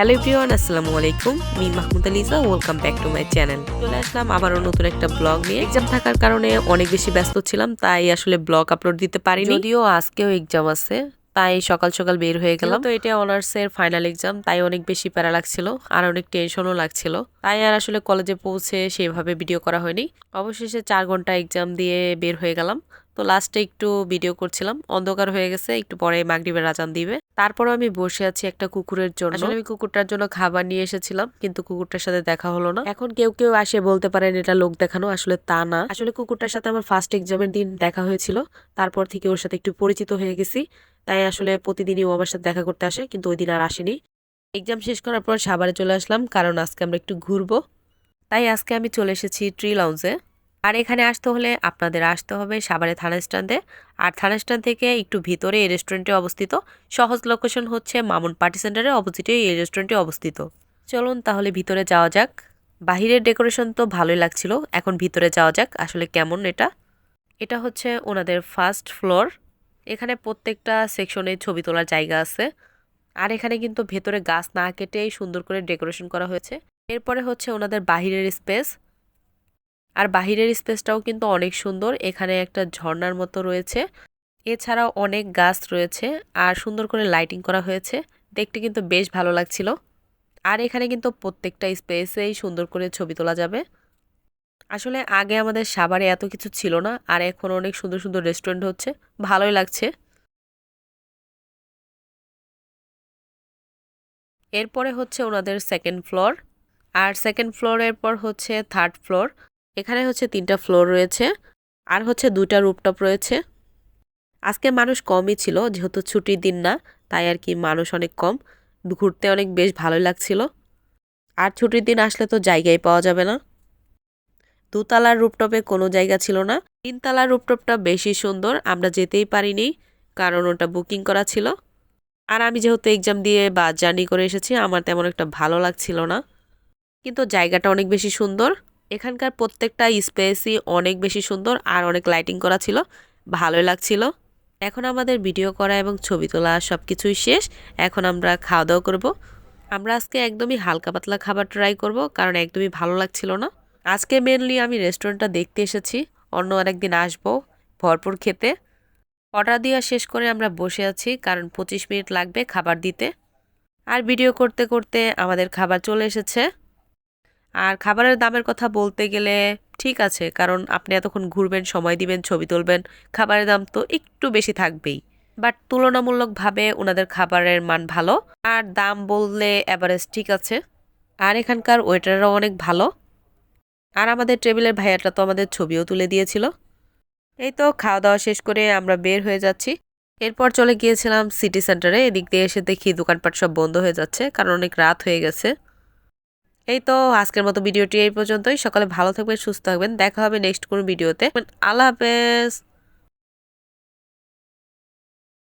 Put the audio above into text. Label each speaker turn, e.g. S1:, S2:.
S1: Hello everyone আসসালামু আলাইকুম। আমি Mahmud Aliza welcome back to my channel চলে আসলাম আবারও নতুন একটা ব্লগ নিয়ে। এক্সাম থাকার কারণে অনেক বেশি ব্যস্ত ছিলাম তাই আসলে ব্লগ আপলোড দিতে পারি যদিও আজকেও এক্সাম আছে তাই সকাল সকাল বের হয়ে গেলাম। তো এটা অনার্সের ফাইনাল এক্সাম তাই অনেক বেশি প্যারা লাগছিল আর অনেক টেনশনও লাগছিল। তাই আর আসলে কলেজে পৌঁছে সেভাবে ভিডিও করা হয়নি। অবশেষে চার ঘণ্টা এক্সাম দিয়ে বের হয়ে গেলাম। তো লাস্টে একটু ভিডিও করছিলাম অন্ধকার হয়ে গেছে একটু পরে মাগরিবের আজান দিবে। তারপরও আমি বসে আছি একটা কুকুরের জন্য। আসলে আমি কুকুরটার জন্য খাবার নিয়ে এসেছিলাম কিন্তু কুকুরটার সাথে দেখা হলো না। এখন কেউ কেউ আসে বলতে পারেন এটা লোক দেখানো আসলে তা না। আসলে কুকুরটার সাথে আমার ফার্স্ট এক্সামের দিন দেখা হয়েছিল তারপর থেকে ওর সাথে একটু পরিচিত হয়ে গেছি। তাই আসলে প্রতিদিনই ও আমার সাথে দেখা করতে আসে কিন্তু ওই দিন আর আসেনি। এক্সাম শেষ করার পর সাভারে চলে আসলাম কারণ আজকে আমরা একটু ঘুরবো। তাই আজকে আমি চলে এসেছি ট্রি লাউঞ্জে আর এখানে আসতে হলে আপনাদের আসতে হবে সাভারে থানা স্ট্যান্ডে। আর থানা স্ট্যান্ড থেকে একটু ভিতরে এই রেস্টুরেন্টে অবস্থিত। সহজ লোকেশন হচ্ছে মামুন পার্টি সেন্টারের অপোজিটে এই রেস্টুরেন্টে অবস্থিত। চলুন তাহলে ভিতরে যাওয়া যাক। বাহিরের ডেকোরেশন তো ভালোই লাগছিল। এখন ভিতরে যাওয়া যাক আসলে কেমন এটা। এটা হচ্ছে ওনাদের ফার্স্ট ফ্লোর। এখানে প্রত্যেকটা সেকশনে ছবি তোলার জায়গা আছে। আর এখানে কিন্তু ভেতরে গাছ না কেটেই সুন্দর করে ডেকোরেশন করা হয়েছে। এরপরে হচ্ছে ওনাদের বাহিরের স্পেস। আর বাহিরের স্পেসটাও কিন্তু অনেক সুন্দর। এখানে একটা ঝর্ণার মতো রয়েছে। এছাড়াও অনেক গাছ রয়েছে আর সুন্দর করে লাইটিং করা হয়েছে। দেখতে কিন্তু বেশ ভালো লাগছিল। আর এখানে কিন্তু প্রত্যেকটা স্পেসেই সুন্দর করে ছবি তোলা যাবে। আসলে আগে আমাদের সাভারে এত কিছু ছিল না আর এখন অনেক সুন্দর সুন্দর রেস্টুরেন্ট হচ্ছে। ভালোই লাগছে। এরপরে হচ্ছে ওনাদের সেকেন্ড ফ্লোর আর সেকেন্ড ফ্লোরের পর হচ্ছে থার্ড ফ্লোর এখানে হচ্ছে তিনটা ফ্লোর রয়েছে, আর হচ্ছে দুটা রুপটপ রয়েছে। আজকে মানুষ কমই ছিল, যেহেতু ছুটির দিন না, তাই আর কি মানুষ অনেক কম। ঘুরতে অনেক বেশ ভালোই লাগছিল। আর ছুটির দিন আসলে তো জায়গাই পাওয়া যাবে না। দুতলার রুপটপে কোনো জায়গা ছিল না। তিনতলার রুপটপটা বেশি সুন্দর, আমরা যেতেই পারিনি, কারণ ওটা বুকিং করা ছিল। আর আমি যেহেতু এক্সাম দিয়ে বা জার্নি করে এসেছি, আমার তেমন একটা ভালো লাগছিল না। কিন্তু জায়গাটা অনেক বেশি সুন্দর। এখানকার প্রত্যেকটা স্পেসই অনেক বেশি সুন্দর আর অনেক লাইটিং করা ছিল। ভালোই লাগছিল। এখন আমাদের ভিডিও করা এবং ছবি তোলা সব কিছুই শেষ। এখন আমরা খাওয়া দাওয়া করব। আমরা আজকে একদমই হালকা পাতলা খাবার ট্রাই করব কারণ একদমই ভালো লাগছিল না। আজকে মেনলি আমি রেস্টুরেন্টটা দেখতে এসেছি। অন্য আরেকদিন আসব ভরপুর খেতে। অর্ডার দেওয়া শেষ করে আমরা বসে আছি কারণ পঁচিশ মিনিট লাগবে খাবার দিতে। আর ভিডিও করতে করতে আমাদের খাবার চলে এসেছে। আর খাবারের দামের কথা বলতে গেলে ঠিক আছে, কারণ আপনি এতক্ষণ ঘুরবেন, সময় দিবেন, ছবি তুলবেন, খাবারের দাম তো একটু বেশি থাকবেই। বাট তুলনামূলকভাবে ওনাদের খাবারের মান ভালো। আর দাম বললে অ্যাভারেজ ঠিক আছে। আর এখানকার ওয়েটাররাও অনেক ভালো। আর আমাদের টেবিলের ভাইয়াটা তো আমাদের ছবিও তুলে দিয়েছিল। এই তো খাওয়া দাওয়া শেষ করে আমরা বের হয়ে যাচ্ছি। এরপর চলে গিয়েছিলাম সিটি সেন্টারে। এদিক দিয়ে এসে দেখি দোকানপাট সব বন্ধ হয়ে যাচ্ছে, কারণ অনেক রাত হয়ে গেছে। এই তো আজকের মতো ভিডিওটি এই পর্যন্তই। সকালে ভালো থাকবেন, সুস্থ থাকবেন। দেখা হবে নেক্সট কোনো ভিডিওতে। আল্লাহ হাফেজ।